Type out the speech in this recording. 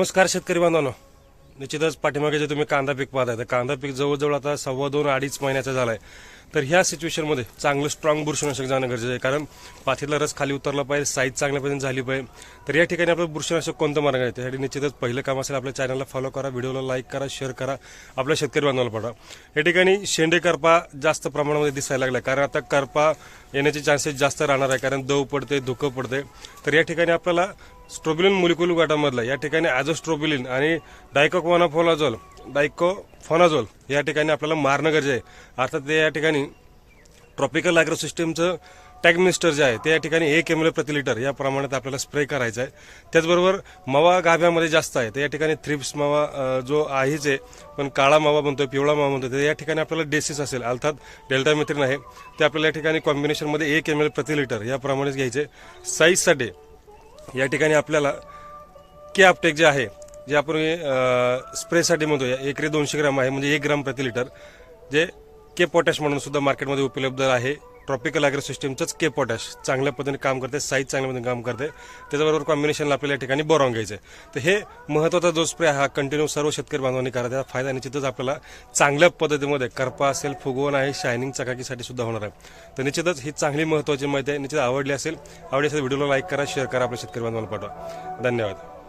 नमस्कार शेतकरी बांधवांनो. निश्चितच पाठीमागे जे तुम्ही कांदा पीक पाहताय तर कांदा पीक जवळजवळ आता सव्वा दोन अडीच महिन्याचा झालाय. तर ह्या सिच्युएशनमध्ये चांगलं स्ट्रॉंग बुरशीनाशक जाणं गरजेचं आहे. कारण पाथीतला रस खाली उतरला पाहिजे साईज चांगल्या पद्धतीने झाली पाहिजे. तर या ठिकाणी आपलं बुरशीनाशक कोणतं मार्ग आहे? त्यासाठी निश्चितच पहिलं काम असेल आपल्या चॅनलला फॉलो करा व्हिडिओला लाईक करा शेअर करा. आपल्या शेतकरी बांधवाला पडा. या ठिकाणी शेंडे करपा जास्त प्रमाणामध्ये दिसायला लागला कारण आता करपा येण्याचे चान्सेस जास्त राहणार आहे. कारण दव पडते धुकं पडते. तर या ठिकाणी आपल्याला स्ट्रोबिलिन मुलिकुल गटामधला या ठिकाणी ॲझोस्ट्रोबिलिन आणि डायकोकोनाफोलाझोल डायकोफोनाझोल या ठिकाणी आपल्याला मारणं गरजे आहे. अर्थात ते या ठिकाणी ट्रॉपिकल ॲग्रो सिस्टीमचं टॅग मिनिस्टर जे आहे ते या ठिकाणी एक एम एल प्रति लिटर या प्रमाणात आपल्याला स्प्रे करायचा आहे. त्याचबरोबर मवा गाभ्यामध्ये जास्त आहे तर या ठिकाणी थ्रिप्स मावा जो आहेच आहे पण काळा मावा म्हणतोय पिवळा मावा म्हणतोय तर या ठिकाणी आपल्याला डेसिस असेल अर्थात डेल्टा मिथ्रिन आहे ते आपल्याला या ठिकाणी कॉम्बिनेशनमध्ये एक एम एल प्रति लिटर याप्रमाणेच घ्यायचे. साईजसाठी या ठिकाणी आपल्याला के आपटेक जे आहे जे आपण स्प्रेसाठी म्हणतो या एकरी दोनशे ग्राम आहे म्हणजे एक ग्राम प्रति लिटर जे के पोटॅश म्हणून सुद्धा मार्केटमध्ये उपलब्ध आहे. ट्रॉपिकल ॲग्रो सिस्टीमचंच के पोटॅश चांगल्या पद्धतीने काम करते साईज चांगल्या पद्धतीने काम करते. त्याच्याबरोबर कॉम्बिनेशनला आपल्याला या ठिकाणी बोरॉन घ्यायचं आहे तर हे महत्त्वाचा जो स्प्रे हा कंटिन्यू सर्व शेतकरी बांधवांनी करा. त्याचा फायदा निश्चितच आपल्याला चांगल्या पद्धतीमध्ये करपा असेल फुगवण आहे शायनिंग चकाकीसाठी सुद्धा होणार आहे. तर निश्चितच ही चांगली महत्त्वाची माहिती आहे. निश्चित आवडली असेल आवडली असेल व्हिडिओला लाईक करा शेअर करा आपल्या शेतकरी बांधवांना पाठवा. धन्यवाद.